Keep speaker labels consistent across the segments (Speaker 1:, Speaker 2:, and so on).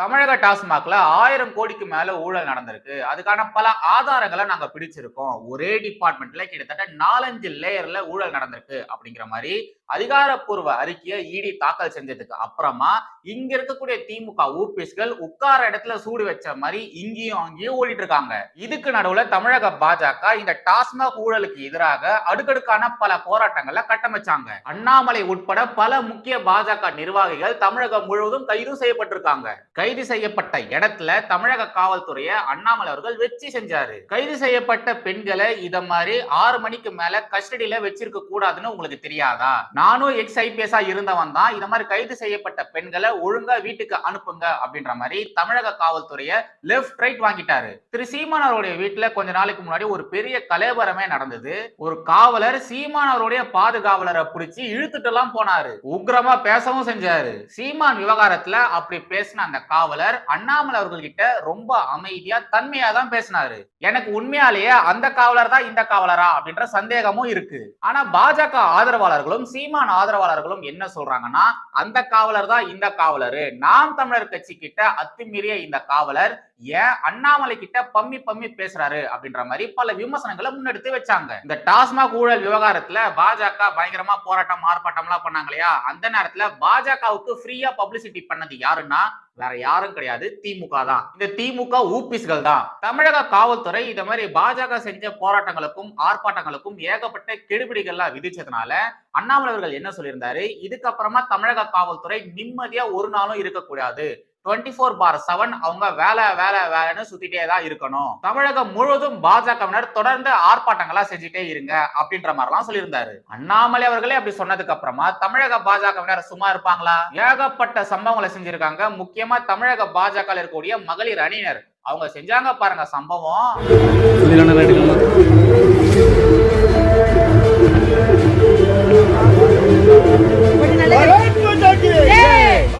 Speaker 1: தமிழக டாஸ்மாக்ல ஆயிரம் கோடிக்கு மேல ஊழல் நடந்திருக்கு. அதுக்கான பல ஆதாரங்களை நாங்க பிடிச்சிருக்கோம். ஒரே டிபார்ட்மெண்ட்ல கிட்டத்தட்ட நாலஞ்சு லேயர்ல ஊழல் நடந்திருக்கு அப்படிங்கிற மாதிரி அதிகாரப்பூர்வ அறிக்கையை இடி தாக்கல் செஞ்சதுக்கு அப்புறமா இங்க இருக்கக்கூடிய திமுக ஊபிஸ்கள் உட்கார இடத்துல சூடு வச்ச மாதிரி இங்கேயும் அங்கேயும் ஓடிட்டு இருக்காங்க. இதுக்கு நடுவுல தமிழக பாஜக இந்த டாஸ்மாக் ஊழலுக்கு எதிராக அடுக்கடுக்கான பல போராட்டங்களை கட்டமைச்சாங்க. அண்ணாமலை உட்பட பல முக்கிய பாஜக நிர்வாகிகள் தமிழகம் முழுவதும் கைது செய்யப்பட்டிருக்காங்க. கைது செய்யப்பட்ட இடத்துல தமிழக காவல்துறையை அண்ணாமலை அவர்கள் வெற்றி செஞ்சாரு. கைது செய்யப்பட்ட பெண்களை இத மாதிரி ஆறு மணிக்கு மேல கஸ்டடியில வச்சிருக்க கூடாதுன்னு உங்களுக்கு தெரியாதா? நானும் எக்ஸ் ஐபிஎஸ்ஆ இருந்தவன் தான். இந்த மாதிரி கைது செய்யப்பட்ட பெண்களை ஒழுங்கா வீட்டுக்கு அனுப்புங்க அப்படின்ற மாதிரி தமிழக காவல்துறைய லெஃப்ட் ரைட் வாங்கிட்டாரு. திரு சீமான் அவருடைய வீட்டுல கொஞ்ச நாளைக்கு முன்னாடி ஒரு பெரிய கலேபரமே நடந்தது. ஒரு காவலர் சீமான் அவருடைய பாதுகாவலரை பிடிச்சி இழுத்துட்டு எல்லாம் போனாரு. உக்ரமா பேசவும் செஞ்சாரு. சீமான் விவகாரத்துல அப்படி பேசின அந்த காவலர் அண்ணாமலை அவர்கள்கிட்ட ரொம்ப அமைதியா தன்மையா தான் பேசினாரு. எனக்கு உண்மையாலேயே அந்த காவலர் தான் இந்த காவலரா அப்படின்ற சந்தேகமும் இருக்கு. ஆனா பாஜக ஆதரவாளர்களும் சீமான் ஆதரவாளர்களும் என்ன சொல்றாங்கன்னா அந்த காவலர் தான் இந்த காவலரு. நாம் தமிழர் கட்சி கிட்ட அத்துமீறிய இந்த காவலர் ஏன் அண்ணாமலை கிட்ட பம்மி பம்மி பேசுறாரு அப்படின்ற மாதிரி பல விமர்சனங்களை முன்னெடுத்து வச்சாங்க. இந்த டாஸ்மாக் ஊழல் விவகாரத்துல பாஜக பயங்கரமா போராட்டம் ஆர்ப்பாட்டம் எல்லாம் பண்ணாங்க இல்லையா? அந்த நேரத்துல பாஜகவுக்கு ஃப்ரீயா பப்ளிசிட்டி பண்ணது யாருன்னா வேற யாரும் கிடையாது திமுக தான். இந்த திமுக ஊபிஸ்கள் தான். தமிழக காவல்துறை இந்த மாதிரி பாஜக செஞ்ச போராட்டங்களுக்கும் ஆர்ப்பாட்டங்களுக்கும் ஏகப்பட்ட கெடுபிடிகள்லாம் விதிச்சதுனால அண்ணாமலை அவர்கள் என்ன சொல்லியிருந்தாரு? இதுக்கப்புறமா தமிழக காவல்துறை நிம்மதியா ஒரு நாளும் இருக்கக்கூடாது. டுவெண்ட்டி ஃபோர் பார் செவன் அவங்க வேலை வேலை வேலைன்னு சுத்திட்டே தான் இருக்கணும். தமிழகம் முழுவதும் பாஜகவினர் தொடர்ந்து ஆர்ப்பாட்டங்களா செஞ்சுட்டே இருங்க அப்படின்ற மாதிரிலாம் சொல்லியிருந்தாரு. அண்ணாமலை அவர்களே அப்படி சொன்னதுக்கு அப்புறமா தமிழக பாஜகவினர் சும்மா இருப்பாங்களா? ஏகப்பட்ட சம்பவங்களை செஞ்சிருக்காங்க. முக்கியமா தமிழக பாஜக இருக்கக்கூடிய மகளிர் அணியினர். அவங்க செஞ்சாங்க பாருங்க சம்பவம்.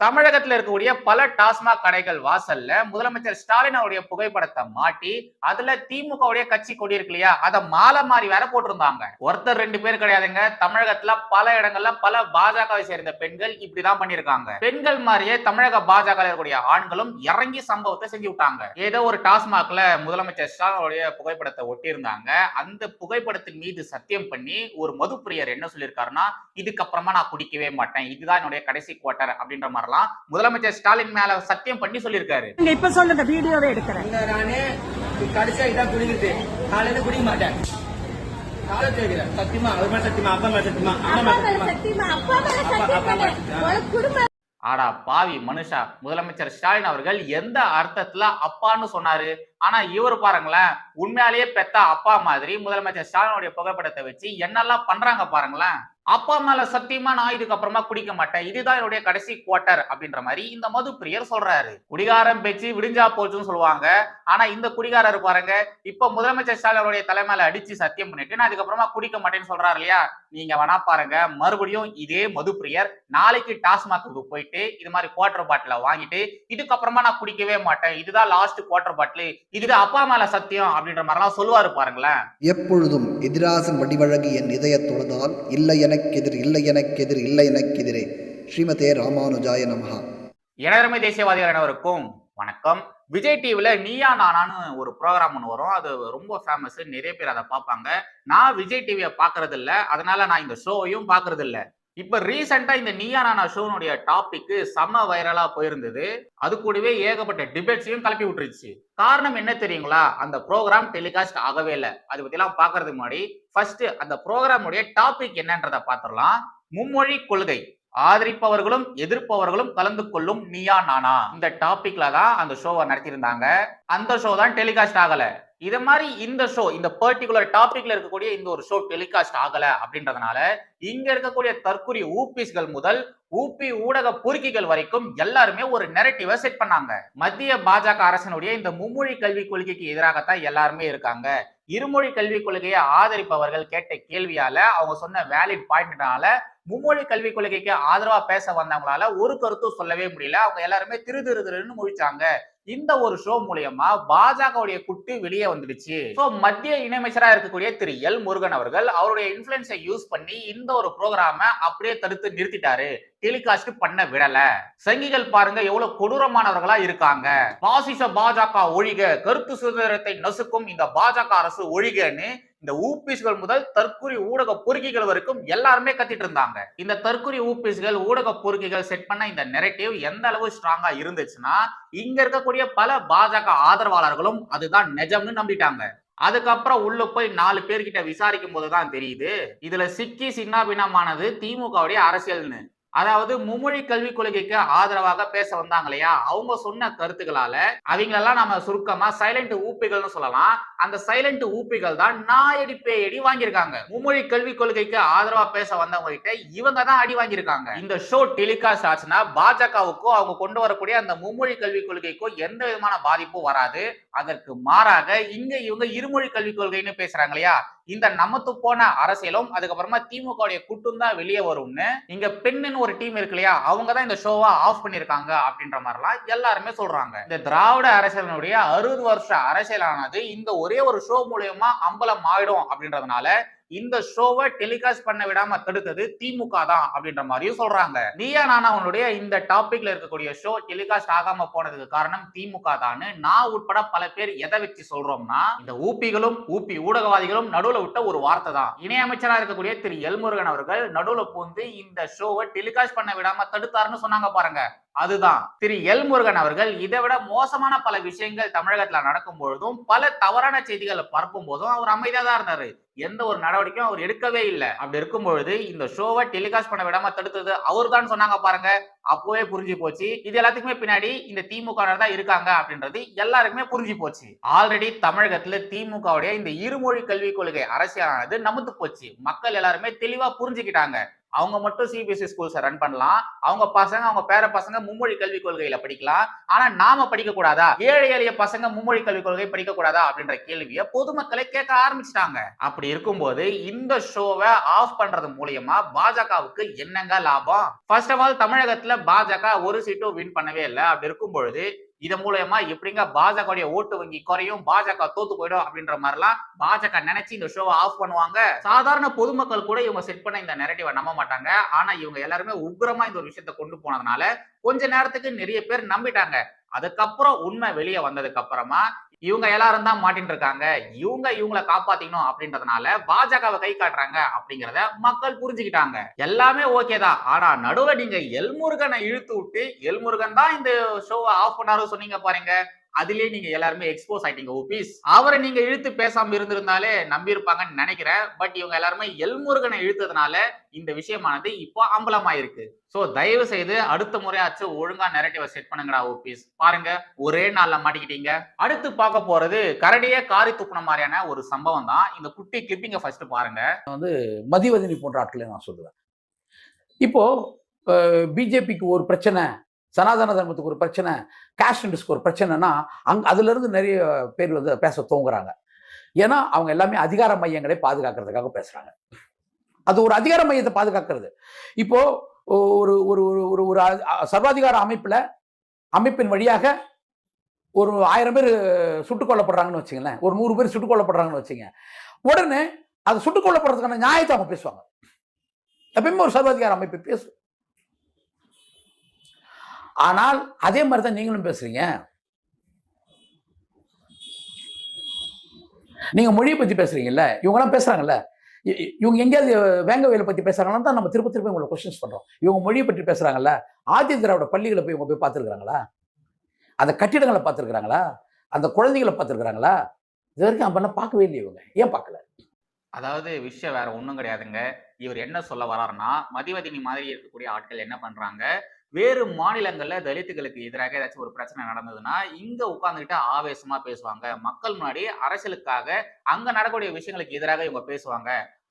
Speaker 1: தமிழகத்துல இருக்கக்கூடிய பல டாஸ்மாக் கடைகள் வாசல்ல முதலமைச்சர் ஸ்டாலின் அவருடைய புகைப்படத்தை மாட்டி அதுல திமுக உடைய கட்சி கொடி இருக்கு இல்லையா? அதை மாலை மாறி வேற போட்டிருந்தாங்க. ஒருத்தர் ரெண்டு பேர் கிடையாதுங்க. தமிழகத்துல பல இடங்கள்ல பல பாஜகவை சேர்ந்த பெண்கள் இப்படிதான் பண்ணிருக்காங்க பெண்கள் மாதிரியே தமிழக பாஜக இருக்கக்கூடிய ஆண்களும் இறங்கி சம்பவத்தை செஞ்சு விட்டாங்க. ஏதோ ஒரு டாஸ்மாக்ல முதலமைச்சர் ஸ்டாலின் அவருடைய புகைப்படத்தை ஒட்டியிருந்தாங்க. அந்த புகைப்படத்தின் மீது சத்தியம் பண்ணி ஒரு மதுப்பிரியர் என்ன சொல்லியிருக்காருன்னா இதுக்கப்புறமா நான் குடிக்கவே மாட்டேன். இதுதான் என்னுடைய கடைசி குவார்டர் அப்படின்ற மாதிரிலாம் முதலமைச்சர் ஸ்டாலின் மேல சத்தியம் பண்ணி சொல்லியிருக்காரு.
Speaker 2: நீங்க இப்ப சொல்லுங்க வீடியோவே எடுக்கிறேன்.
Speaker 3: நானு கடைசியா இதான் குடிக்கிறது காலையில குடிக்க மாட்டேன். காலை கேட்கிறேன் சத்தியமா அவர் மேல சத்தியமா அப்பா மேல சத்தியமா அம்மா
Speaker 4: அப்பா
Speaker 3: மேல
Speaker 4: மேல
Speaker 3: சத்தியமா.
Speaker 4: சத்தியமா அப்பா மேல சத்தியம் பண்ணு உனக்கு குடும்ப
Speaker 1: ஆடா பாவி மனுஷா முதலமைச்சர் ஸ்டாலின் அவர்கள் எந்த அர்த்தத்துல அப்பான்னு சொன்னாரு? ஆனா இவர் பாருங்களேன் உண்மையாலேயே பெத்த அப்பா மாதிரி முதலமைச்சர் ஸ்டாலினுடைய புகைப்படத்தை வச்சு என்னெல்லாம் பண்றாங்க பாருங்களேன். அப்பா மேல சத்தியமா நான் இதுக்கு அப்புறமா குடிக்க மாட்டேன். இதுதான் என்னுடைய கடைசி குவார்டர் அப்படின்ற மாதிரி இந்த மது பிரியர் சொல்றாரு. குடிகாரம் பேச்சு விடிஞ்சா போச்சுன்னு சொல்லுவாங்க. ஆனா இந்த குடிகாரர் பாருங்க இப்ப முதலமைச்சர் ஸ்டாலின் அவருடைய தலைமையில அடிச்சு சத்தியம் பண்ணிட்டு நான் அதுக்கப்புறமா குடிக்க மாட்டேன்னு சொல்றாரு இல்லையா? நீங்க வேணா பாருங்க மறுபடியும் இதே மது பிரியர் நாளைக்கு டாஸ்மாக்கு போயிட்டு இது மாதிரி குவார்டர் பாட்டில வாங்கிட்டு இதுக்கப்புறமா நான் குடிக்கவே மாட்டேன். இதுதான் லாஸ்ட் குவார்டர் பாட்டில் இதுதான் அப்பா மேல சத்தியம் அப்படின்ற மாதிரிலாம் சொல்லுவாரு பாருங்களேன்.
Speaker 5: எப்பொழுதும் எதிராசன் வடிவழகு என் இதய தொழுதால் இல்லை எனக்கெதிர் இல்லை எனக்கெதிர் இல்லை எனக்கெதிரே. ஸ்ரீமதே ராமானுஜாய நமஹா.
Speaker 1: இளமை தேசியவாதிகள் அனைவருக்கும் வணக்கம். விஜய் டிவில நீயா நானான்னு ஒரு ப்ரோக்ராம் ஒன்று வரும். அது ரொம்ப ஃபேமஸ் நிறைய பேர் அதை பார்ப்பாங்க. நான் விஜய் டிவியை பார்க்கறது இல்ல அதனால நான் இந்த ஷோவையும் பார்க்கறது இப்ப ரீசெண்டா இந்த நீயா நானா ஷோனுடைய டாபிக் செம்ம வைரலா போயிருந்தது. அது கூடவே ஏகப்பட்ட டிபேட்ஸையும் கிளப்பி விட்டுருச்சு. காரணம் என்ன தெரியுங்களா? அந்த ப்ரோக்ராம் டெலிகாஸ்ட் ஆகவே இல்லை. அது பத்திலாம் பார்க்கறதுக்கு முன்னாடி ஃபர்ஸ்ட் அந்த ப்ரோக்ராமுடைய டாபிக் என்னன்றதை பாத்திரலாம் மும்மொழி கொள்கை. ஆதரிப்பவர்களும் எதிர்ப்பவர்களும் கலந்து கொள்ளும் நீயா நானா. இந்த டாபிக்ல தான் அந்த ஷோவை நடத்தியிருந்தாங்க. அந்த ஷோ தான் டெலிகாஸ்ட் ஆகல. இது மாதிரி இந்த ஷோ இந்த பர்டிகுலர் டாபிக்ல இருக்கக்கூடிய இந்த ஒரு ஷோ டெலிகாஸ்ட் ஆகல அப்படின்றதுனால இங்க இருக்கக்கூடிய தற்குறி ஊபிஸ்கள் முதல் ஊபி ஊடக பொறுக்கிகள் வரைக்கும் எல்லாருமே ஒரு நெரட்டிவை செட் பண்ணாங்க. மத்திய பாஜக அரசனுடைய இந்த மும்மொழி கல்விக் கொள்கைக்கு எதிராகத்தான் எல்லாருமே இருக்காங்க. இருமொழி கல்விக் கொள்கையை ஆதரிப்பவர்கள் கேட்ட கேள்வியால அவங்க சொன்ன வேலிட் பாயிண்ட்னால மும்மொழி கல்விக் கொள்கைக்கு ஆதரவா பேச வந்தவங்களால ஒரு கருத்தும் சொல்லவே முடியல. அவங்க எல்லாருமே திரு திரு திருன்னு முழிச்சாங்க. இந்த ஒரு ஷோ மூலியமா பாஜகவுடைய குட்டு வெளியே வந்துடுச்சு. மத்திய இணையமைச்சராக இருக்கக்கூடிய திரு எல் முருகன் அவர்கள் அவருடைய இன்ஃபுளுன்ஸை யூஸ் பண்ணி இந்த ஒரு ப்ரோக்ராம அப்படியே தடுத்து நிறுத்திட்டாரு. டெலிகாஸ்ட் பண்ண விடல. சங்கிகள் பாருங்க எவ்வளவு கொடூரமானவர்களா இருக்காங்க. பாசிச பாஜக ஒழிக கருத்து சுதந்திரத்தை நசுக்கும் இந்த பாஜக அரசு ஒழிகன்னு இந்த ஊபிஸ்கள் முதல் தற்குறி ஊடக பொறுக்கிகள் வரைக்கும் எல்லாருமே கத்திட்டு இருந்தாங்க. இந்த தற்குறி ஊபிஸ்கள் ஊடக பொறுக்கிகள் செட் பண்ண இந்த நெரட்டிவ் எந்த அளவு ஸ்ட்ராங்கா இருந்துச்சுன்னா இங்க இருக்கக்கூடிய பல பாஜக ஆதரவாளர்களும் அதுதான் நிஜம்னு நம்பிட்டாங்க. அதுக்கப்புறம் உள்ள போய் நாலு பேர்கிட்ட விசாரிக்கும் போதுதான் தெரியுது. இதுல சிக்கி சின்னாபினமானது திமுகவுடைய அரசியல்னு. அதாவது மும்மொழி கல்விக் கொள்கைக்கு ஆதரவாக பேச வந்தாங்க இல்லையா? அவங்க சொன்ன கருத்துக்களால அவங்களெல்லாம் நம்ம சுருக்கமா சைலண்ட் ஊப்பிகள்னு சொல்லலாம். அந்த சைலண்ட் ஊப்பிகள் தான் நாயடி பேயடி வாங்கியிருக்காங்க. மும்மொழி கல்விக் கொள்கைக்கு ஆதரவா பேச வந்தவங்க கிட்ட இவங்க தான் அடி வாங்கியிருக்காங்க. இந்த ஷோ டெலிகாஸ்ட் ஆச்சுன்னா பாஜகவுக்கும் அவங்க கொண்டு வரக்கூடிய அந்த மும்மொழி கல்விக் கொள்கைக்கும் எந்த விதமான பாதிப்பும் வராது. அதற்கு மாறாக இங்க இவங்க இருமொழி கல்விக் கொள்கைன்னு பேசுறாங்க இல்லையா? இந்த நமத்து போன அரசியலும் அதுக்கப்புறமா திமுக கூட்டம் தான் வெளியே வரும்னு இங்க ஒரு டீம் இருக்கு இல்லையா அவங்க தான் இந்த ஷோவை ஆஃப் பண்ணிருக்காங்க அப்படின்ற மாதிரிலாம் எல்லாருமே சொல்றாங்க. இந்த திராவிட அரசியலினுடைய அறுபது வருஷ அரசியலானது இந்த ஒரே ஒரு ஷோ மூலியமா அம்பலம் ஆயிடும் அப்படின்றதுனால இந்த ஷோவை டெலிகாஸ்ட் பண்ண விடாம தடுத்தது திமுக தான் அப்படின்ற மாதிரியும் சொல்றாங்க. நீயா நானா உன்னுடைய இந்த டாபிக்ல இருக்கக்கூடிய ஷோ டெலிகாஸ்ட் ஆகாம போனதுக்கு காரணம் திமுக தான் நான் உட்பட பல பேர் எதை வச்சு சொல்றோம்னா இந்த ஊப்பிகளும் ஊப்பி ஊடகவாதிகளும் நடுவுல விட்ட ஒரு வார்த்தை தான். இணையமைச்சரா இருக்கக்கூடிய திரு எல்முருகன் அவர்கள் நடுவுல பூந்து இந்த ஷோவை டெலிகாஸ்ட் பண்ண விடாம தடுத்தாருன்னு சொன்னாங்க பாருங்க. அதுதான். திரு எல் முருகன் அவர்கள் இதை விட மோசமான பல விஷயங்கள் தமிழகத்துல நடக்கும் பொழுதும் பல தவறான செய்திகளை பரப்பும் போதும் அவர் அமைதியா தான் இருந்தாரு. எந்த ஒரு நடவடிக்கையும் அவர் எடுக்கவே இல்லை. அப்படி இருக்கும் பொழுது இந்த ஷோவை டெலிகாஸ்ட் பண்ண விடாம தடுத்தது அவர் தான் சொன்னாங்க பாருங்க. அப்பவே புரிஞ்சு போச்சு. இது எல்லாத்துக்குமே பின்னாடி இந்த திமுக தான் இருக்காங்க அப்படின்றது எல்லாருக்குமே புரிஞ்சு போச்சு. ஆல்ரெடி தமிழகத்துல திமுகவுடைய இந்த இருமொழி கல்விக் கொள்கை அரசியலானது நமுத்து போச்சு. மக்கள் எல்லாருமே தெளிவா புரிஞ்சுக்கிட்டாங்க. அவங்க மட்டும் சிபிஎஸ்சி ஸ்கூல்ஸை ரன் பண்ணலாம். அவங்க பசங்க அவங்க பேர பசங்க மும்மொழி கல்விக் கொள்கையில படிக்கலாம். ஆனா நாம படிக்க கூடாதா? ஏழை எளிய பசங்க மும்மொழி கல்விக் கொள்கை படிக்க கூடாதா? அப்படின்ற கேள்வியை பொதுமக்களை கேட்க ஆரம்பிச்சிட்டாங்க. அப்படி இருக்கும்போது இந்த ஷோவை ஆஃப் பண்றது மூலியமா பாஜகவுக்கு என்னங்க லாபம்? ஃபர்ஸ்ட் ஆஃப் ஆல் தமிழகத்துல பாஜக ஒரு சீட்டும் வின் பண்ணவே இல்லை. அப்படி இருக்கும் பொழுது இதன் மூலயமா எப்படிங்க பாஜகவுடைய ஓட்டு வங்கி குறையும் பாஜக தோத்து போயிடும் அப்படின்ற மாதிரிலாம் பாஜக நினைச்சு இந்த ஷோவை ஆஃப் பண்ணுவாங்க. சாதாரண பொதுமக்கள் கூட இவங்க செட் பண்ண இந்த நெரட்டிவை நம்ப மாட்டாங்க. ஆனா இவங்க எல்லாருமே உக்ரமா இந்த ஒரு விஷயத்த கொண்டு போனதுனால கொஞ்ச நேரத்துக்கு நிறைய பேர் நம்பிட்டாங்க. அதுக்கப்புறம் உண்மை வெளியே வந்ததுக்கு அப்புறமா இவங்க எல்லாரும் தான் மாட்டின்னு இருக்காங்க இவங்க இவங்களை காப்பாத்திக்கணும் அப்படின்றதுனால பாஜகவை கை காட்டுறாங்க அப்படிங்கிறத மக்கள் புரிஞ்சுக்கிட்டாங்க. எல்லாமே ஓகே தான். ஆனா நடுவுல நீங்க எல்முருகனை இழுத்து விட்டு எல்முருகன் தான் இந்த ஷோவை ஆஃப் பண்ணாரு சொன்னீங்க பாருங்க. அதுலயே நீங்க எல்லாருமே எக்ஸ்போஸ் ஆயிட்டீங்க ஓபிஸ் அவரை நீங்க இழுத்து பேசாம இருந்திருந்தாலே நம்பி இருப்பாங்கன்னு நினைக்கிறேன். பட் இவங்க எல்லாருமே எல்முருகனை இழுத்ததுனால இந்த விஷயமானது இப்போ அம்பலமாயிருக்கு. சோ தயவு செய்து அடுத்த முறையாச்சும் ஒழுங்கா நெரட்டிவ செட் பண்ணுங்கடா ஓபிஸ் பாருங்க ஒரே நாள்ல மாட்டிக்கிட்டீங்க. அடுத்து பார்க்க போறது கரடியே காரி துப்புன மாதிரியான ஒரு சம்பவம் தான். இந்த குட்டி கிளிப்பிங்க ஃபர்ஸ்ட் பாருங்க.
Speaker 6: மதிவதனி போன்ற ஆட்களை நான் சொல்லுவேன். இப்போ பிஜேபிக்கு ஒரு பிரச்சனை சனாதன தர்மத்துக்கு ஒரு பிரச்சனை காஸ்ட் இண்டஸ்க்கு ஒரு பிரச்சனைனா அங் அதுலேருந்து நிறைய பேர் வந்து பேச தூங்குறாங்க ஏன்னா அவங்க எல்லாமே அதிகார மையங்களை பாதுகாக்கிறதுக்காக பேசுகிறாங்க அது ஒரு அதிகார மையத்தை பாதுகாக்கிறது. இப்போ ஒரு ஒரு ஒரு ஒரு ஒரு சர்வாதிகார அமைப்பில் அமைப்பின் வழியாக ஒரு ஆயிரம் பேர் சுட்டுக் கொல்லப்படுறாங்கன்னு வச்சுங்களேன் ஒரு நூறு பேர் சுட்டுக் கொல்லப்படுறாங்கன்னு வச்சுங்க உடனே அது சுட்டுக் கொல்லப்படுறதுக்கான நியாயத்தை அவங்க பேசுவாங்க. எப்பயுமே ஒரு சர்வாதிகார அமைப்பு பேசும் ஆனால் அதே மாதிரி தான் நீங்களும் பேசுறீங்க. நீங்க மொழியை பத்தி பேசுறீங்கல்ல இவங்கெல்லாம் பேசுறாங்கல்ல. இ- இவங்க எங்கேயாவது வேங்க பற்றி பத்தி பேசுறாங்கன்னா தான் நம்ம திருப்ப திருப்பி உங்களை கொஸ்டின்ஸ் பண்றோம். இவங்க மொழியை பற்றி பேசுறாங்கல்ல ஆதி திராவிட பள்ளிகளை போய் இவங்க போய் பார்த்துருக்காங்களா அந்த கட்டிடங்களை பார்த்துருக்குறாங்களா? அந்த குழந்தைகளை பார்த்துருக்குறாங்களா? இது வரைக்கும் அப்பெல்லாம் பார்க்கவே இல்லை இவங்க. ஏன் பார்க்கல?
Speaker 1: அதாவது விஷயம் வேற ஒன்றும் கிடையாதுங்க. இவர் என்ன சொல்ல வராருன்னா மதிவதினி மாதிரி இருக்கக்கூடிய ஆட்கள் என்ன பண்றாங்க? வேறு மாநிலங்கள்ல தலித்துகளுக்கு எதிராக ஏதாச்சும் ஒரு பிரச்சனை நடந்ததுன்னா இங்க உட்கார்ந்துகிட்டு ஆவேசமா பேசுவாங்க. மக்கள் முன்னாடி அரசியலுக்காக அங்க நடக்கக்கூடிய விஷயங்களுக்கு எதிராக இவங்க பேசுவாங்க.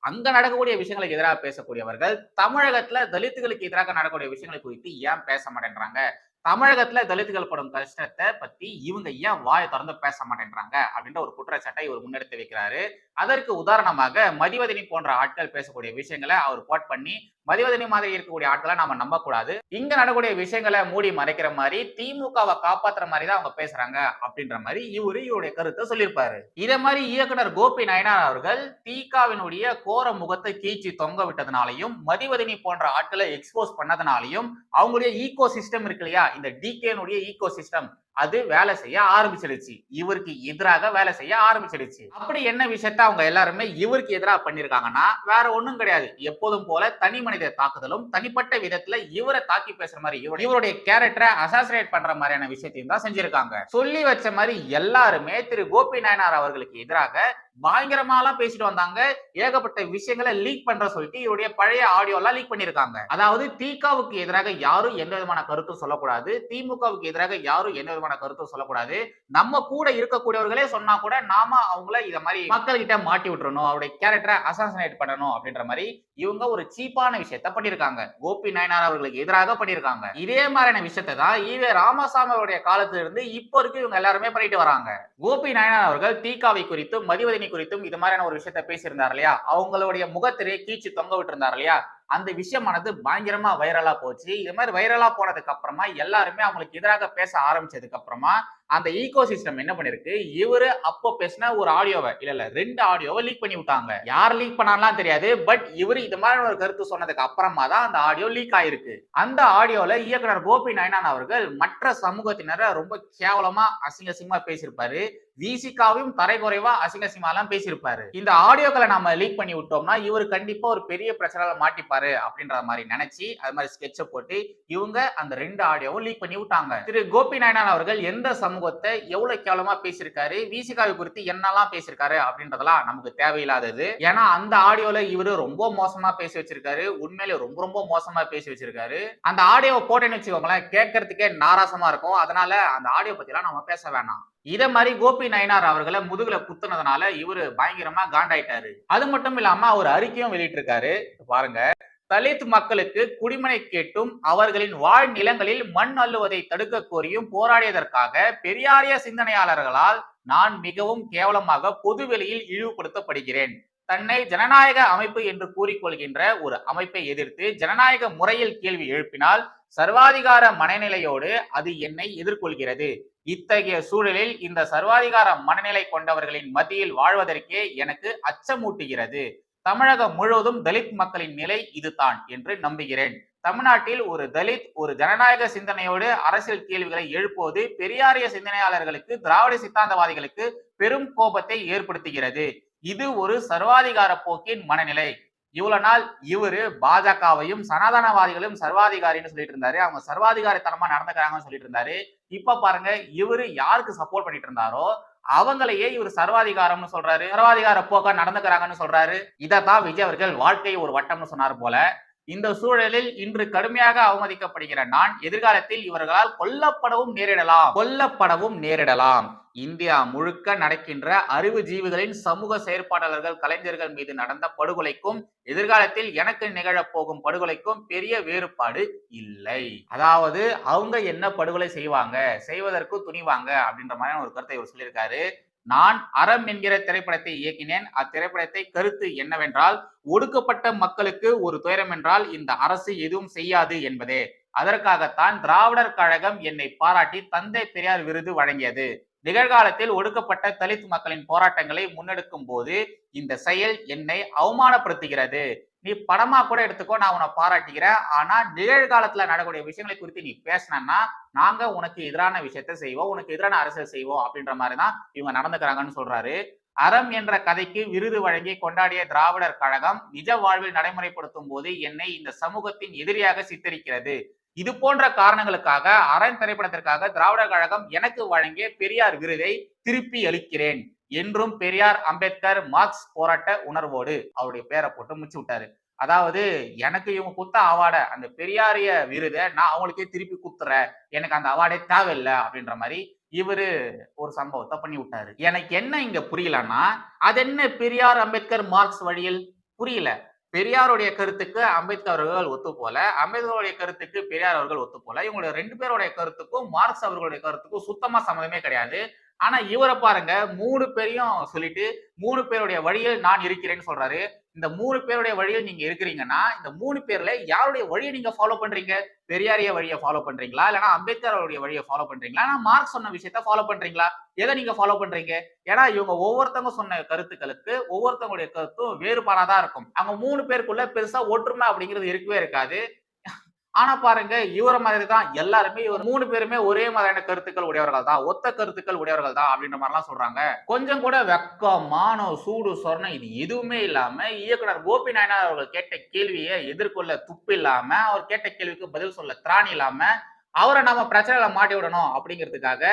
Speaker 1: அங்க நடக்கக்கூடிய விஷயங்களுக்கு எதிராக பேசக்கூடியவர்கள் தமிழகத்துல தலித்துகளுக்கு எதிராக நடக்கக்கூடிய விஷயங்களை குறித்து ஏன் பேச மாட்டேன்றாங்க? தமிழகத்துல தலித்துகள் படும் கஷ்டத்தை பத்தி இவங்க ஏன் வாயை திறந்து பேச மாட்டேன்றாங்க? அப்படின்ற ஒரு குற்றச்சாட்டை இவர் முன்னெடுத்து வைக்கிறாரு. அதற்கு உதாரணமாக மதிவதனி போன்ற ஆட்கள் பேசக்கூடிய விஷயங்களை அவர் கோட் பண்ணி மதிவதனி மாதிரி இருக்கக்கூடிய ஆட்களை நாம நம்பக்கூடாது. இங்க நடக்கூடிய விஷயங்களை மூடி மறைக்கிற மாதிரி திமுகவை காப்பாத்துற மாதிரி தான் அவங்க பேசுறாங்க அப்படின்ற மாதிரி இவரு இவருடைய கருத்தை சொல்லியிருப்பாரு. இதே மாதிரி இயக்குனர் கோபி நயனார் அவர்கள் தீகாவினுடைய கோர முகத்தை கீச்சி தொங்க விட்டதுனாலையும் மதிவதனி போன்ற ஆட்களை எக்ஸ்போஸ் பண்ணதுனாலையும் அவங்களுடைய ஈகோ சிஸ்டம் இருக்கு இல்லையா? இந்த டிகேனுடைய ஈகோ சிஸ்டம் அது வேலை செய்ய ஆரம்பிச்சிடுச்சு. இவருக்கு எதிராக வேலை செய்ய ஆரம்பிச்சிடுச்சு. அப்படி என்ன விஷயத்த அவங்க எல்லாருமே இவருக்கு எதிராக பண்ணிருக்காங்கன்னா வேற ஒண்ணும் கிடையாது. எப்போதும் போல தனி மனித தாக்குதலும் தனிப்பட்ட விதத்துல இவரை தாக்கி பேசுற மாதிரி இவருடைய கேரக்டரை அசாசினேட் பண்ற மாதிரியான விஷயத்தையும் தான் செஞ்சிருக்காங்க. சொல்லி வச்ச மாதிரி எல்லாருமே திரு. கோபி நாயனார் அவர்களுக்கு எதிராக பயங்கரமாலாம் பேசிட்டு வந்தாங்க. ஏகப்பட்ட விஷயங்களை லீக் பண்ற சொல்லிட்டு இவருடைய பழைய ஆடியோ எல்லாம் லீக் பண்ணிருக்காங்க. அதாவது திகாவுக்கு எதிராக யாரும் எந்த விதமான கருத்தும் சொல்லக்கூடாது. திமுகவுக்கு எதிராக யாரும் எந்த விதமான கருத்தும் சொல்லக்கூடாது. நம்ம கூட இருக்கக்கூடியவர்களே சொன்னா கூட நாம அவங்கள இத மாதிரி மக்கள்கிட்ட மாட்டி விட்டுறணும். அவருடைய கேரக்டரை அசாசினேட் பண்ணணும் அப்படின்ற மாதிரி இவங்க ஒரு சீப்பான விஷயத்த பண்ணிருக்காங்க. கோபி நாயனார் அவர்களுக்கு எதிராக பண்ணிருக்காங்க. இதே மாதிரியான விஷயத்தை தான் ஈவே ராமசாமி அவருடைய காலத்துல இருந்து இப்போ வரைக்கும் இவங்க எல்லாருமே பண்ணிட்டு வராங்க. கோபி நாயனார் அவர்கள் தீகாவை குறித்தும் மதிவதனி குறித்தும் இது மாதிரியான ஒரு விஷயத்த பேசியிருந்தார் இல்லையா? அவங்களுடைய முகத்திலே கீச்சு தொங்க விட்டு இருந்தார் இல்லையா? அந்த விஷயமானது பயங்கரமா வைரலா போச்சு. இது மாதிரி வைரலா போனதுக்கு அப்புறமா எல்லாருமே அவங்களுக்கு எதிராக பேச ஆரம்பிச்சதுக்கு அப்புறமா அந்த ஈகோ சிஸ்டம் என்ன பண்ணிருக்கு? இவரு அப்போ பேசின ஒரு ஆடியோவை இல்ல இல்ல ரெண்டு ஆடியோவை லீக் பண்ணி விட்டாங்க. யார் லீக் பண்ணாலாம் தெரியாது பட் இவரு இது மாதிரி ஒரு கருத்து சொன்னதுக்கு அப்புறமா தான் அந்த ஆடியோ லீக் ஆயிருக்கு. அந்த ஆடியோல இயக்குனர் கோபி நயனான் அவர்கள் மற்ற சமூகத்தினரை ரொம்ப கேவலமா அசிங்க அசிங்கமா பேசியிருப்பாரு. விசிகாவையும் தரைக்குறைவா அசிங்கசிமா எல்லாம் பேசியிருப்பாரு. இந்த ஆடியோக்களை நாம லீக் பண்ணி விட்டோம்னா இவர் கண்டிப்பா ஒரு பெரிய பிரச்சனையில மாட்டிப்பாரு அப்படின்ற மாதிரி நினைச்சு அது மாதிரி ஸ்கெட்ச போட்டு இவங்க அந்த ரெண்டு ஆடியோவும் லீக் பண்ணி விட்டாங்க. திரு. கோபி நாயனான் அவர்கள் எந்த சமூகத்தை எவ்வளவு கேவலமா பேசியிருக்காரு விசிகாவை குறித்து என்னெல்லாம் பேசியிருக்காரு அப்படின்றதெல்லாம் நமக்கு தேவையில்லாதது. ஏன்னா அந்த ஆடியோல இவரு ரொம்ப மோசமா பேசி வச்சிருக்காரு உண்மையிலே ரொம்ப ரொம்ப மோசமா பேசி வச்சிருக்காரு. அந்த ஆடியோவை போட்டேன்னு வச்சுக்கோங்களேன் கேட்கறதுக்கே நாராசமா இருக்கும். அதனால அந்த ஆடியோ பத்திலாம் நம்ம பேச வேணாம். இதை மாதிரி கோபி நயனார் அவர்களை முதுகுல குத்துனதுனால இவரு பயங்கரமா காண்டாயிட்டாரு. அது மட்டும் இல்லாம அவர் அறிக்கையும் வெளியிட்டிருக்காரு. பாருங்க. தலித் மக்களுக்கு குடிமனை கேட்டும் அவர்களின் வாழ் நிலங்களில் மண் அள்ளுவதை தடுக்க கோரியும் போராடியதற்காக பெரியாரிய சிந்தனையாளர்களால் நான் மிகவும் கேவலமாக பொதுவெளியில் இழிவுபடுத்தப்படுகிறேன். தன்னை ஜனநாயக அமைப்பு என்று கூறிக்கொள்கின்ற ஒரு அமைப்பை எதிர்த்து ஜனநாயக முறையில் கேள்வி எழுப்பினால் சர்வாதிகார மனநிலையோடு அது என்னை எதிர்கொள்கிறது. இத்தகைய சூழலில் இந்த சர்வாதிகார மனநிலை கொண்டவர்களின் மத்தியில் வாழ்வதற்கே எனக்கு அச்சமூட்டுகிறது. தமிழகம் முழுவதும் தலித் மக்களின் நிலை இதுதான் என்று நம்புகிறேன். தமிழ்நாட்டில் ஒரு தலித் ஒரு ஜனநாயக சிந்தனையோடு அரசியல் கேள்விகளை எழுப்புவது பெரியாரிய சிந்தனையாளர்களுக்கு திராவிட சித்தாந்தவாதிகளுக்கு பெரும் கோபத்தை ஏற்படுத்துகிறது. இது ஒரு சர்வாதிகார போக்கின் மனநிலை. இவ்வளவு நாள் இவரு பாஜகவையும் சனாதனவாதிகளையும் சர்வாதிகாரின்னு சொல்லிட்டு இருந்தாரு. அவங்க சர்வாதிகாரித்தனமா நடந்துக்கிறாங்கன்னு சொல்லிட்டு இருந்தாரு. இப்ப பாருங்க இவரு யாருக்கு சப்போர்ட் பண்ணிட்டு இருந்தாரோ அவங்களையே இவர் சர்வாதிகாரம்னு சொல்றாரு. சர்வாதிகார போக்கா நடந்துக்கிறாங்கன்னு சொல்றாரு. இதைத்தான் விஜய் அவர்கள் வாழ்க்கை ஒரு வட்டம்னு சொன்னார் போல. இந்த சூழலில் இன்று கடுமையாக அவமதிக்கப்படுகிற நான் எதிர்காலத்தில் இவர்களால் கொல்லப்படவும் நேரிடலாம். கொல்லப்படவும் நேரிடலாம். இந்தியா முழுக்க நடக்கின்ற அறிவு ஜீவிகளின் சமூக செயற்பாட்டாளர்கள் கலைஞர்கள் மீது நடந்த படுகொலைக்கும் எதிர்காலத்தில் எனக்கு நிகழப் போகும் படுகொலைக்கும் பெரிய வேறுபாடு இல்லை. அதாவது அவங்க என்ன படுகொலை செய்வாங்க? செய்வதற்கு துணிவாங்க? அப்படின்ற மாதிரியான ஒரு கருத்தை இவர் சொல்லியிருக்காரு. நான் அறம் என்கிற திரைப்படத்தை இயக்கினேன். அத்திரைப்படத்தை கருத்து என்னவென்றால் ஒடுக்கப்பட்ட மக்களுக்கு ஒரு துயரம் என்றால் இந்த அரசு எதுவும் செய்யாது என்பதே. அதற்காகத்தான் திராவிடர் கழகம் என்னை பாராட்டி தந்தை பெரியார் விருது வழங்கியது. நிகழ்காலத்தில் ஒடுக்கப்பட்ட தலித் மக்களின் போராட்டங்களை முன்னெடுக்கும் போது இந்த செயல் என்னை அவமானப்படுத்துகிறது. நீ படமா கூட எடுத்துக்கோ நான் உன்னை பாராட்டுகிறேன் ஆனா நிகழ்காலத்துல நடக்கூடிய விஷயங்களை குறித்து நீ பேசினா நாங்க உனக்கு எதிரான விஷயத்த செய்வோம் உனக்கு எதிரான அரசியல் செய்வோம் அப்படின்ற மாதிரிதான் இவங்க நடந்துக்கிறாங்கன்னு சொல்றாரு. அறம் என்ற கதைக்கு விருது வழங்கி கொண்டாடிய திராவிடர் கழகம் நிஜ வாழ்வில் நடைமுறைப்படுத்தும் போது என்னை இந்த சமூகத்தின் எதிரியாக சித்தரிக்கிறது. இது போன்ற காரணங்களுக்காக அரண் திரைப்படத்திற்காக திராவிடர் கழகம் எனக்கு வழங்கிய பெரியார் விருதை திருப்பி அளிக்கிறேன். என்றும் பெரியார் அம்பேத்கர் மார்க்ஸ் போராட்ட உணர்வோடு அவருடைய பேரை போட்டு முச்சு விட்டாரு. அதாவது எனக்கு இவங்க குத்த அவார்ட அந்த பெரியாரிய விருதை நான் அவங்களுக்கே திருப்பி குத்துறேன் எனக்கு அந்த அவார்டே தேவையில்லை அப்படின்ற மாதிரி இவரு ஒரு சம்பவத்தை பண்ணி விட்டாரு. எனக்கு என்ன இங்க புரியலன்னா அது என்ன பெரியார் அம்பேத்கர் மார்க்ஸ் வழியில்? புரியல. பெரியாருடைய கருத்துக்கு அம்பேத்கர் அவர்கள் ஒத்து போல அம்பேத்கருடைய கருத்துக்கு பெரியார் அவர்கள் ஒத்து போல இவங்களுடைய ரெண்டு பேருடைய கருத்துக்கும் மார்க்ஸ் அவர்களுடைய கருத்துக்கும் சுத்தமா சம்மந்தமே கிடையாது. ஆனா இவரை பாருங்க மூணு பேரையும் சொல்லிட்டு மூணு பேருடைய வழியில் நான் இருக்கிறேன்னு சொல்றாரு. இந்த மூணு பேருடைய வழியில் நீங்க இருக்கிறீங்கன்னா இந்த மூணு பேர்ல யாருடைய வழியை நீங்க ஃபாலோ பண்றீங்க? பெரியாரிய வழியை ஃபாலோ பண்றீங்களா? இல்லைன்னா அம்பேத்கர் அவருடைய வழியை ஃபாலோ பண்றீங்களா? ஆனா மார்க் சொன்ன விஷயத்த ஃபாலோ பண்றீங்களா? எதை நீங்க ஃபாலோ பண்றீங்க? ஏன்னா இவங்க ஒவ்வொருத்தவங்க சொன்ன கருத்துக்களுக்கு ஒவ்வொருத்தவங்களுடைய கருத்தும் வேறுபாடாதான் இருக்கும். அவங்க மூணு பேருக்குள்ள பெருசா ஒற்றுமை அப்படிங்கிறது இருக்கவே இருக்காது. ஆனா பாருங்க இவர மாதிரி தான் எல்லாருமே இவர் மூணு பேருமே ஒரே மாதிரியான கருத்துக்கள் உடையவர்கள் தான் ஒத்த கருத்துக்கள் உடையவர்கள் தான் அப்படின்ற மாதிரிலாம் சொல்றாங்க. கொஞ்சம் கூட வெக்கம் மானம் சூடு சொர்ணம் இது எதுவுமே இல்லாம இயக்குனர் கோபி நாயனார் அவர்கள் கேட்ட கேள்வியை எதிர்கொள்ள துப்பு இல்லாம அவர் கேட்ட கேள்விக்கு பதில் சொல்ல திராணி இல்லாம அவரை நம்ம பிரச்சனையில மாட்டி விடணும் அப்படிங்கிறதுக்காக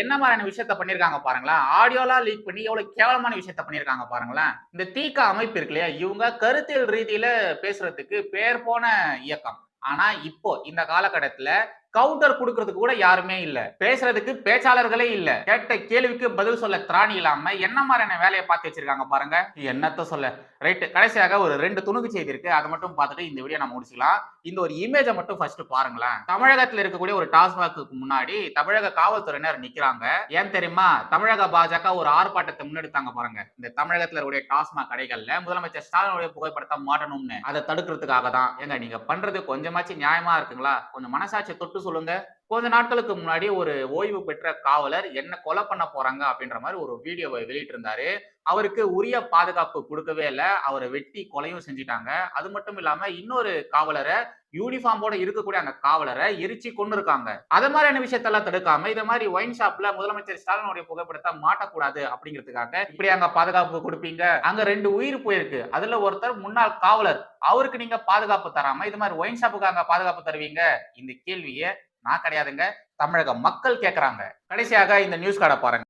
Speaker 1: என்ன மாதிரியான விஷயத்த பண்ணிருக்காங்க பாருங்களேன். ஆடியோலாம் லீக் பண்ணி எவ்வளவு கேவலமான விஷயத்த பண்ணிருக்காங்க பாருங்களேன். இந்த தீக்கா அமைப்பு இருக்கு இல்லையா? இவங்க கருத்தியல் ரீதியில பேசுறதுக்கு பேர் போன இயக்கம். ஆனா இப்போ இந்த காலகட்டத்துல கவுண்டர் கொடுக்கறதுக்கு கூட யாருமே இல்ல. பேசுறதுக்கு பேச்சாளர்களே இல்ல. கேட்ட கேள்விக்கு பதில் சொல்ல திராணி இல்லாம என்ன மாதிரியான வேலையை பார்த்து வச்சிருக்காங்க பாருங்க. என்னத்த சொல்ல? ரைட் கடைசியாக ஒரு ரெண்டு துணுக்கு செய்தி இருக்கு. அதை மட்டும் பார்த்துட்டு இந்த வீடியோ நம்ம முடிச்சுக்கலாம். இந்த ஒரு இமேஜை மட்டும் ஃபர்ஸ்ட் பாருங்களேன். தமிழகத்தில் இருக்கக்கூடிய ஒரு டாஸ்மாக்கு முன்னாடி தமிழக காவல்துறையினர் நிக்கிறாங்க. ஏன் தெரியுமா? தமிழக பாஜக ஒரு ஆர்ப்பாட்டத்தை முன்னெடுத்தாங்க பாருங்க. இந்த தமிழகத்தில் இருக்கக்கூடிய டாஸ்மாக் கடைகள்ல முதலமைச்சர் ஸ்டாலினுடைய புகைப்படத்தை மாட்டணும்னு. அதை தடுக்கிறதுக்காக தான் ஏங்க நீங்க பண்றது கொஞ்சமாச்சும் நியாயமா இருக்குங்களா? கொஞ்சம் மனசாட்சி தொட்டு சொல்லுங்க. கொஞ்ச நாட்களுக்கு முன்னாடி ஒரு ஓய்வு பெற்ற காவலர் என்ன கொலை பண்ண போறாங்க அப்படின்ற மாதிரி ஒரு வீடியோவை வெளியிட்டிருந்தாரு. அவருக்கு உரிய பாதுகாப்பு கொடுக்கவே இல்லை. அவரை வெட்டி கொலையும் செஞ்சுட்டாங்க. அது மட்டும் இல்லாம இன்னொரு காவலரை யூனிஃபார்மோட இருக்கக்கூடிய அந்த காவலரை எரிச்சு கொண்டு இருக்காங்க அது மாதிரியான விஷயத்தெல்லாம் தடுக்காம இதை மாதிரி ஒயின் ஷாப்ல முதலமைச்சர் ஸ்டாலினுடைய புகைப்படத்தை மாட்டக்கூடாது அப்படிங்கிறதுக்காக இப்படி அங்க பாதுகாப்பு கொடுப்பீங்க. அங்க ரெண்டு உயிர் போயிருக்கு. அதுல ஒருத்தர் முன்னாள் காவலர். அவருக்கு நீங்க பாதுகாப்பு தராம இது மாதிரி ஒயின் ஷாப்புக்கு அங்க பாதுகாப்பு தருவீங்க? இந்த கேள்வியை நான் கிடையாதுங்க. தமிழக மக்கள் கேட்கறாங்க கடைசியாக இந்த நியூஸ் கார்டை பாருங்க.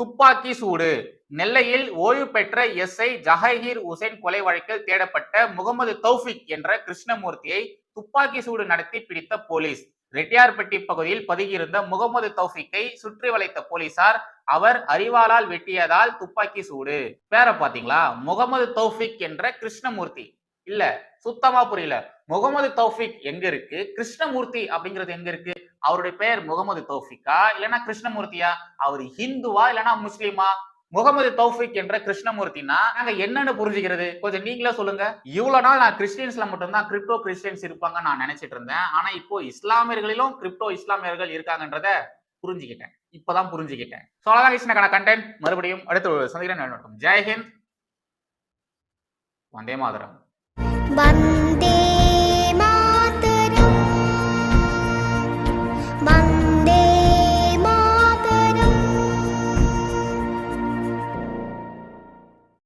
Speaker 1: துப்பாக்கி சூடு. நெல்லையில் ஓய்வு பெற்ற எஸ்ஐ ஜஹீர் உசேன் கொலை வழக்கில் தேடப்பட்ட முகமது தௌஃபிக் என்ற கிருஷ்ணமூர்த்தியை துப்பாக்கி சூடு நடத்தி பிடித்த போலீஸ். ரெட்டியார்பட்டி பகுதியில் பதுகியிருந்த முகமது தௌஃபிக்கை சுற்றி வளைத்த போலீசார் அவர் அறிவாளால் வெட்டியதால் துப்பாக்கி சூடு. பேர பாத்தீங்களா முகமது தௌஃபிக் என்ற கிருஷ்ணமூர்த்தி. இல்ல சுத்தமா புரியல. முகமது தௌஃபிக் எங்க இருக்கு? கிருஷ்ணமூர்த்தி அப்படிங்கிறது எங்க இருக்கு? அவருடைய பெயர் முகமது தௌஃபிக்கா? இல்லைன்னா கிருஷ்ணமூர்த்தியா? அவர் ஹிந்துவா? இல்லைன்னா முஸ்லீமா? முகமது தௌஃபிக் என்ற கிருஷ்ணமூர்த்தினா நாங்க என்னன்னு புரிஞ்சுக்கிறது? கொஞ்சம் நீங்களே சொல்லுங்க. இவ்வளவு நாள் நான் கிறிஸ்டியன்ஸ்ல மட்டும்தான் கிரிப்டோ கிறிஸ்டியன்ஸ் இருப்பாங்க நான் நினைச்சிட்டு இருந்தேன். ஆனா இப்போ இஸ்லாமியர்களிலும் கிரிப்டோ இஸ்லாமியர்கள் இருக்காங்கன்றத புரிஞ்சுக்கிட்டேன். இப்பதான் புரிஞ்சுக்கிட்டேன். ஸோ அவ்வளோதான் கிருஷ்ணக்கான கண்டென்ட் மறுபடியும் அடுத்து சந்திக்கிறேன். வணக்கம். ஜெய் வந்தே மாதரம்.
Speaker 4: வந்தே